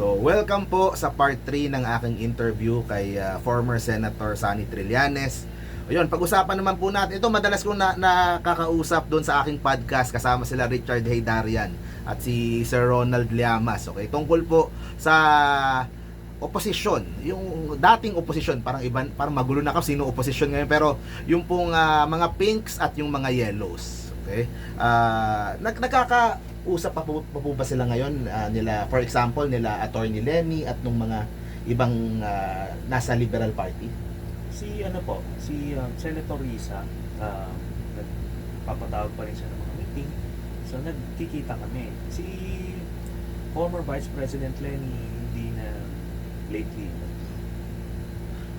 So, welcome po sa part 3 ng aking interview kay ah, former Senator Sonny Trillanes. Ayun, pag-usapan naman po natin. Ito madalas kong na, nakakausap doon sa aking podcast kasama sila Richard Haydarian at si Sir Ronald Llamas. Okay, tungkol po sa oposisyon, yung dating oposisyon, parang iban, parang magulo na kasi sino oposisyon ngayon, pero yung pong ah, mga pinks at yung mga yellows. Okay? Ah, nag nagkakausap pa po, pa po ba sila ngayon ah, nila, for example, nila Attorney Lenny at nung mga ibang ah, nasa Liberal Party? Si ano po, si um, Senator Risa, um, nagpapatawag pa rin siya ng mga meeting. So nagkikita kami. Si former Vice President Lenny hindi na lately.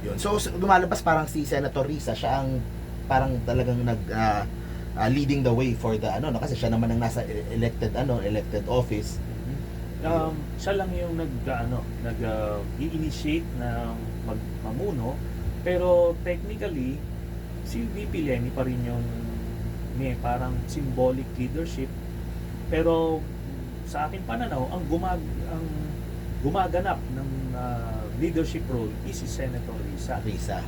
Yun. So, lumalabas parang si Senator Risa, siya ang parang talagang nag ah, ah, leading the way for the ano no kasi siya naman ang nasa e- elected ano elected office. Um, siya lang yung nag ano, nag uh, i-initiate na mag mamuno pero technically si VP Lenny pa rin yung may parang symbolic leadership pero sa akin pananaw ang gumag ang gumaganap ng uh, leadership role is si Senator Risa. Risa.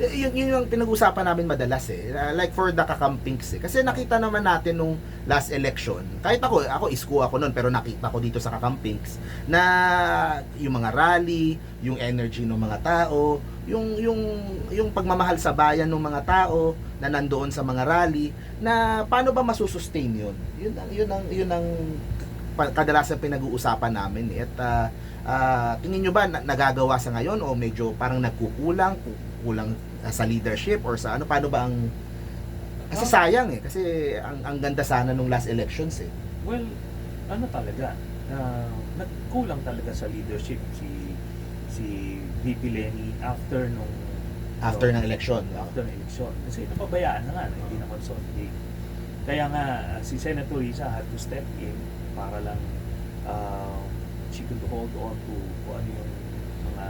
Eh, Yun, yun yung pinag-usapan namin madalas eh. Uh, Like for the kakampings eh. Kasi nakita naman natin nung last election, kahit ako, ako isko ako noon pero nakita ko dito sa kakampings na yung mga rally, yung energy ng mga tao, yung yung yung pagmamahal sa bayan ng mga tao na nandoon sa mga rally na paano ba masusustain yun? Yun ang yun ang yun ang kadalasan pinag-uusapan namin eh. at ah, ah, tingin nyo ba na- nagagawa sa ngayon o medyo parang nagkukulang ku- kulang sa leadership or sa ano paano ba ang kasi sayang eh kasi ang ang ganda sana nung last elections eh. Well, ano talaga, na nagkulang talaga sa leadership si si VP Lenny after nung after ng election after ng election. Kasi napabayaan na nga, na hindi na consolidate. Kaya nga, uh, si Senator Risa had to step in para lang uh, she could hold on to kung ano yung mga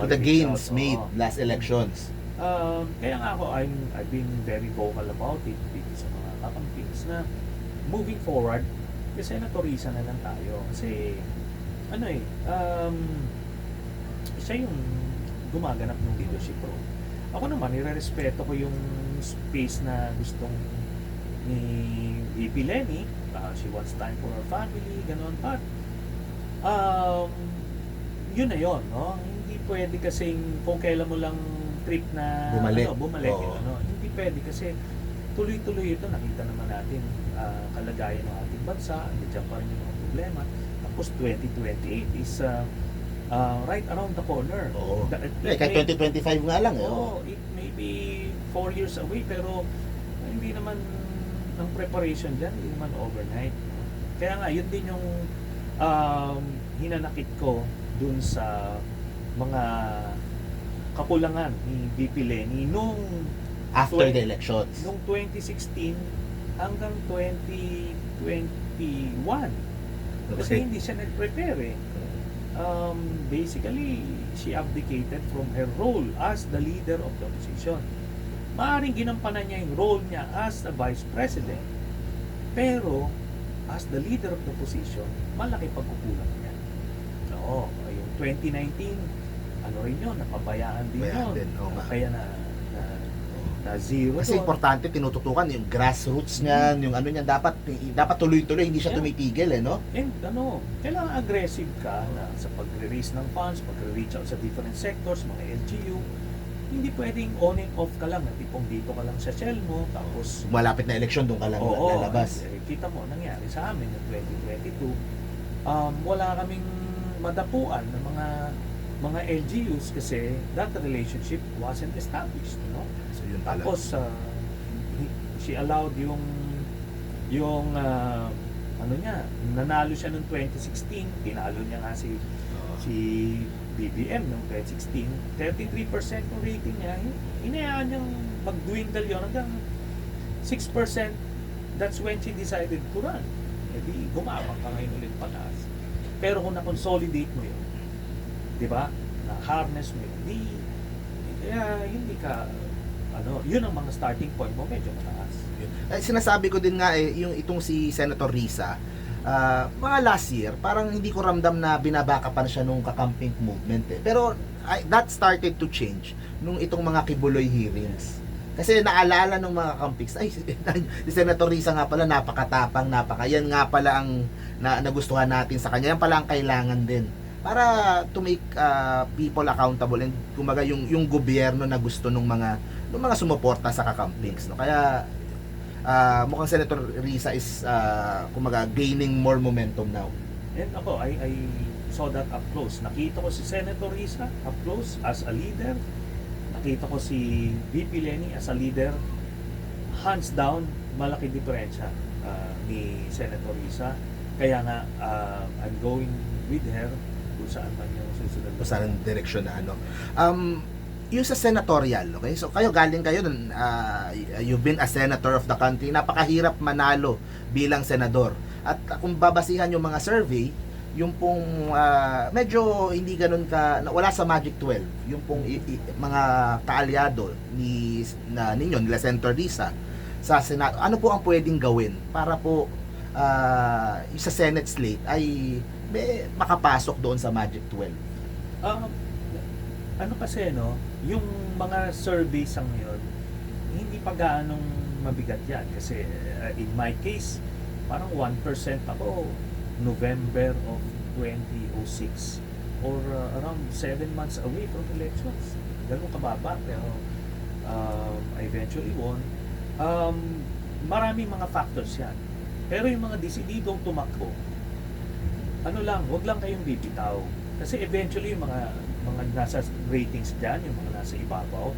to the gains made last elections Um, kaya nga ako, I'm, I've been very vocal about it dito sa mga kakampings na moving forward, kasi Senator na lang tayo. Kasi, ano eh, um, siya yung gumaganap ng leadership role. Ako naman, nire-respeto ko yung space na gustong ni VP Lenny. Ah, she wants time for her family, ganun. But, um, yun na yun, no? Hindi pwede kasing kung kailan mo lang trip na Bumalik. ano, bumalik Oo. ano. Hindi pwede kasi tuloy-tuloy ito. Nakita naman natin ah, kalagayan ng ating bansa. Nandiyan pa rin yung mga problema. Tapos 2028 is ah, ah, right around the corner. oo Da- it eh, kahit may- 2025 nga lang eh Oo, it may be four years away pero hindi naman ang preparation dyan, hindi naman overnight. Kaya nga, yun din yung um, hinanakit ko dun sa mga kakulangan ni VP Lenny nung after Twen- the elections nung 2016 hanggang 2021. Kasi Okay. hindi siya nag-prepare eh. Um, basically, she abdicated from her role as the leader of the opposition. Maaring ginampanan niya yung role niya as the vice president. Pero, as the leader of the opposition, malaki pagkukulang niya. Oo, yung 2019, ano rin yun, napabayaan din Bayaan yun. din, oo nga. Kaya na, na, na zero Kasi doon. importante tinututukan yung grassroots niyan, yung ano niyan dapat dapat tuloy-tuloy hindi siya Yeah. tumitigil eh no? And ano, kailangan aggressive ka na sa pagre-raise ng funds, pagre-reach out sa different sectors, mga LGU. Hindi pwedeng on and off ka lang, na tipong dito ka lang sa shell mo, tapos Malapit na eleksyon doon ka lang Oo, lalabas. eh, kita mo, nangyari sa amin ng 2022, um, wala kaming madapuan ng mga mga LGUs kasi that relationship wasn't established, no? So yun pala. Tapos uh, he- she allowed yung yung uh, ano niya, nanalo siya noong 2016, tinalo niya nga si Oo. si BBM noong 2016, 33% yung rating niya, inayaan niyang mag-dwindle yun hanggang 6%, that's when she decided to run. E di, gumabang ka ngayon ulit pataas. Pero kung na-consolidate mo yun, di ba, na-harness mo yun, di, kaya hindi ka, ano, yun ang mga starting point mo, medyo mataas. Eh, sinasabi ko din nga eh, yung itong si Senator Risa, ah, mga last year, parang hindi ko ramdam na binabakapan siya nung kakamping movement eh. Pero I- that started to change nung itong mga kibuloy hearings. Kasi naalala nung mga kampiks, ay, si Senator Risa nga pala, napakatapang, napaka, yan nga pala ang na, nagustuhan natin sa kanya. Yan pala ang kailangan din para to make ah, people accountable and kumaga yung yung gobyerno na gusto nung mga nung mga sumuporta sa kakampings no kaya ah, mukhang Senator Risa is ah, kumaga gaining more momentum now And ako, I, I saw that up close. Nakita ko si Senator Risa up close as a leader. Nakita ko si VP Lenny as a leader. Hands down, malaki diferensya ah, ni Senator Risa. Kaya nga, ah, I'm going with her kung saan man yung susunod. kung saan direksyon na ano. Um yung sa senatorial okay? So kayo galing kayo dun ah, you've been a senator of the country. Napakahirap manalo bilang senador. At kung babasihan yung mga survey yung pong ah, medyo hindi ganun ka wala sa Magic 12 yung pong i- i- mga kaalyado ni na ninyo nila Senator Risa sa Senado ano po ang pwedeng gawin para po yung sa Senate slate ay may makapasok doon sa Magic 12 Um, ano kasi no, yung mga surveys ang yun, hindi pa gaanong mabigat yan. Kasi uh, in my case, parang 1% ako November of 2006 or uh, around 7 months away from elections. Ganun kababa pero um, I eventually won. Um, maraming mga factors yan. Pero yung mga desididong tumakbo, ano lang, wag lang kayong bibitaw. Kasi eventually yung mga mga nasa ratings dyan, yung mga nasa ibabaw,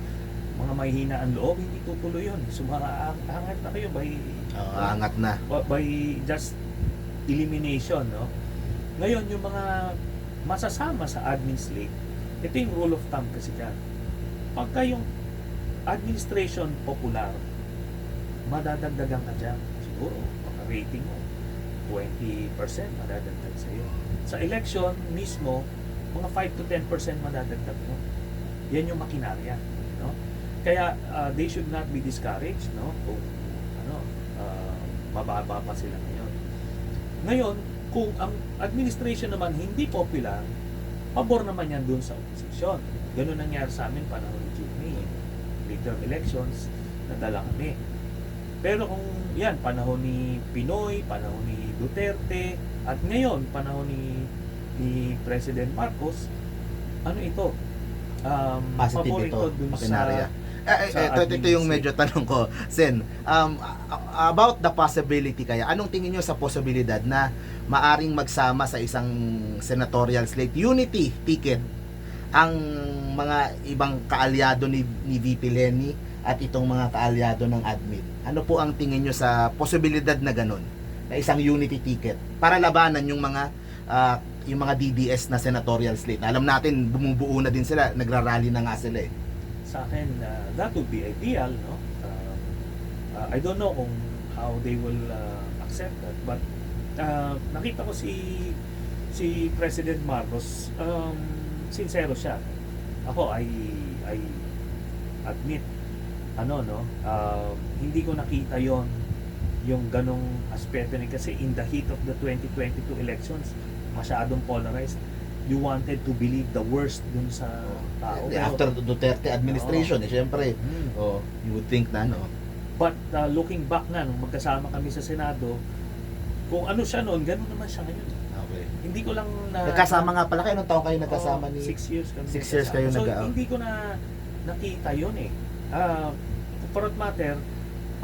mga mahihina ang loob, hindi tutuloy yun. Sumaangat na kayo by, Oo, angat na. by just elimination, no? Ngayon, yung mga masasama sa admin slate, ito yung rule of thumb kasi dyan. Pagka yung administration popular, madadagdagan ka dyan. Siguro, rating mo, 20% madadagdag sa iyo. Sa election mismo, mga 5 to 10% madadagdag mo. Yan yung makinarya, no? Kaya uh, they should not be discouraged, no? Kung ano, uh, mababa pa sila ngayon. Ngayon, kung ang administration naman hindi popular, pabor naman yan dun sa opposition. Ganun nangyari sa amin panahon ni Jimmy. Midterm elections, nadala kami. Pero kung yan, panahon ni Pinoy, panahon ni Duterte, at ngayon, panahon ni, ni President Marcos, ano ito? Um, Positive pabor ito, dun sa Eh, eh, ito, ito, yung medyo tanong ko. Sen, um, about the possibility kaya, anong tingin nyo sa posibilidad na maaring magsama sa isang senatorial slate, unity ticket, ang mga ibang kaalyado ni, ni VP Lenny at itong mga kaalyado ng admin? Ano po ang tingin nyo sa posibilidad na ganun? Na isang unity ticket para labanan yung mga ah, yung mga DDS na senatorial slate. Alam natin, bumubuo na din sila, nagrarally na nga sila eh. sa akin, uh, that would be ideal, no? Uh, uh, I don't know kung how they will uh, accept that, but uh, nakita ko si si President Marcos, um, sincero siya. Ako, I, I admit, ano, no, um, hindi ko nakita yon yung ganong aspeto niya kasi in the heat of the 2022 elections, masyadong polarized. You wanted to believe the worst dun sa tao. Pero- After the Duterte administration, eh, syempre, Hmm. oh, you would think na, no? But uh, looking back na, nung magkasama kami sa Senado, kung ano siya noon, ganun naman siya ngayon. Okay. Hindi ko lang na... Nagkasama nga pala kayo, nung taong kayo nagkasama Oo, ni... Six years kami Six years kayo So, nag- hindi ko na nakita yun eh. Uh, for that matter,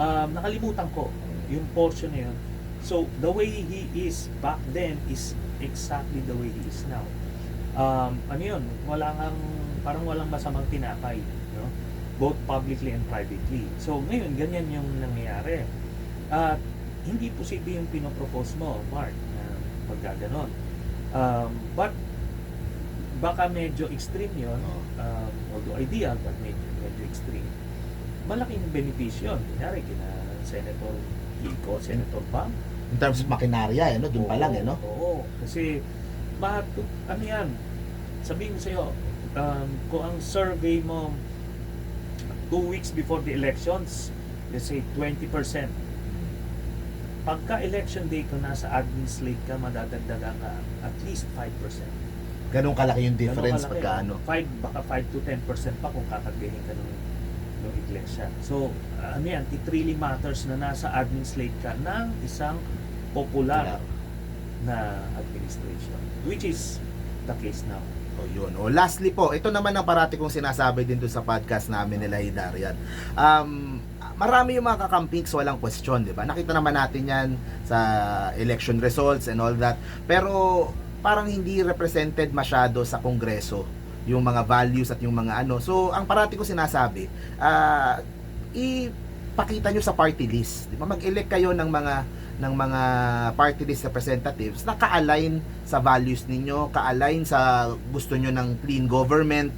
um, nakalimutan ko yung portion na yun. So, the way he is back then is exactly the way he is now. Um, ano yun, wala ngang, parang walang masamang tinapay. No? Both publicly and privately. So, ngayon, ganyan yung nangyayari. At hindi posible yung pinopropose mo, Mark, na maggaganon. Um, but, baka medyo extreme yun, um, although ideal, but medyo, medyo extreme. Malaking benepisyo. Kunyari, kina Senator Kiko, Senator Pam, In terms of makinarya, eh, no? Doon pa lang, eh, no? Oo. Kasi, ma, ano yan, sabihin ko sa'yo, um, kung ang survey mo two weeks before the elections, let's say 20%, pagka election day ko nasa admin slate ka, madadagdagan ka at least 5%. Ganun kalaki yung difference kalaki, pagka ano. 5, baka 5 to 10% pa kung kakagahin ka ng, ng iglesia. So, ano yan, it really matters na nasa admin slate ka ng isang popular na administration. Which is the case now. O yun. O lastly po, ito naman ang parati kong sinasabi din doon sa podcast namin nila Hidarian. Um, marami yung mga kakampings walang question, di ba? Nakita naman natin yan sa election results and all that. Pero parang hindi represented masyado sa kongreso yung mga values at yung mga ano. So, ang parati ko sinasabi, ah ipakita nyo sa party list. Di ba? Mag-elect kayo ng mga ng mga party list representatives na ka-align sa values ninyo, ka-align sa gusto nyo ng clean government.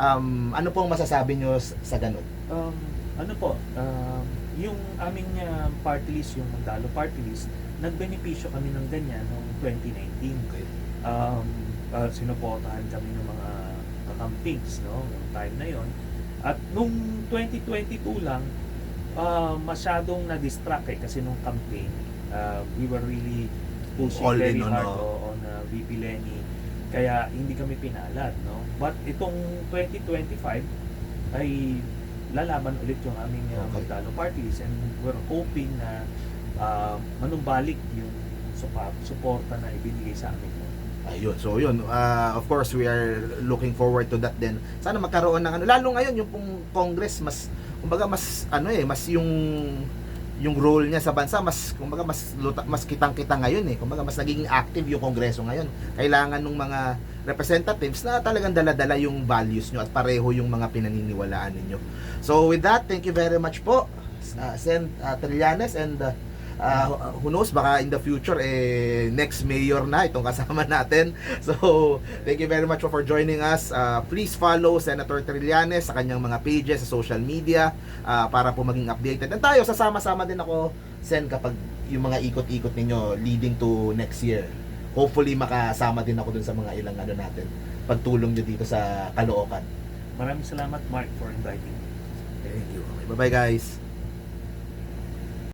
Um, ano pong masasabi nyo sa ganun? Um, ano po, um, yung aming uh, party list, yung Mandalo party list, nagbenepisyo kami ng ganyan noong 2019. Um, uh, sinuportahan kami ng mga kakampings, no, yung time na yon. At nung 2022 lang, uh, masyadong na-distract eh, kasi nung campaign, uh, we were really pushing All very in on, hard no? on uh, VP Lenny. Kaya hindi kami pinalad, no? But itong 2025 ay lalaban ulit yung aming uh, Okay. Magdalo parties and we're hoping na uh, manumbalik yung supa- suporta na ibinigay sa amin. Ayun. So yun, uh, of course we are looking forward to that din. Sana magkaroon ng ano, lalo ngayon yung pong Congress mas kumbaga mas ano eh, mas yung yung role niya sa bansa mas kumbaga mas luta, mas kitang-kita ngayon eh. Kumbaga mas nagiging active yung Kongreso ngayon. Kailangan ng mga representatives na talagang dala-dala yung values nyo at pareho yung mga pinaniniwalaan ninyo. So with that, thank you very much po. Uh, Sen uh, Trillanes and uh, uh, who knows baka in the future eh next mayor na itong kasama natin. So thank you very much for joining us. Uh, please follow Senator Trillanes sa kanyang mga pages sa social media uh, para po maging updated. And tayo sasama-sama din ako Sen kapag yung mga ikot-ikot ninyo leading to next year. Hopefully makasama din ako dun sa mga ilang ano natin pagtulong nyo dito sa Caloocan. Maraming salamat Mark for inviting me. thank you. Okay, bye bye guys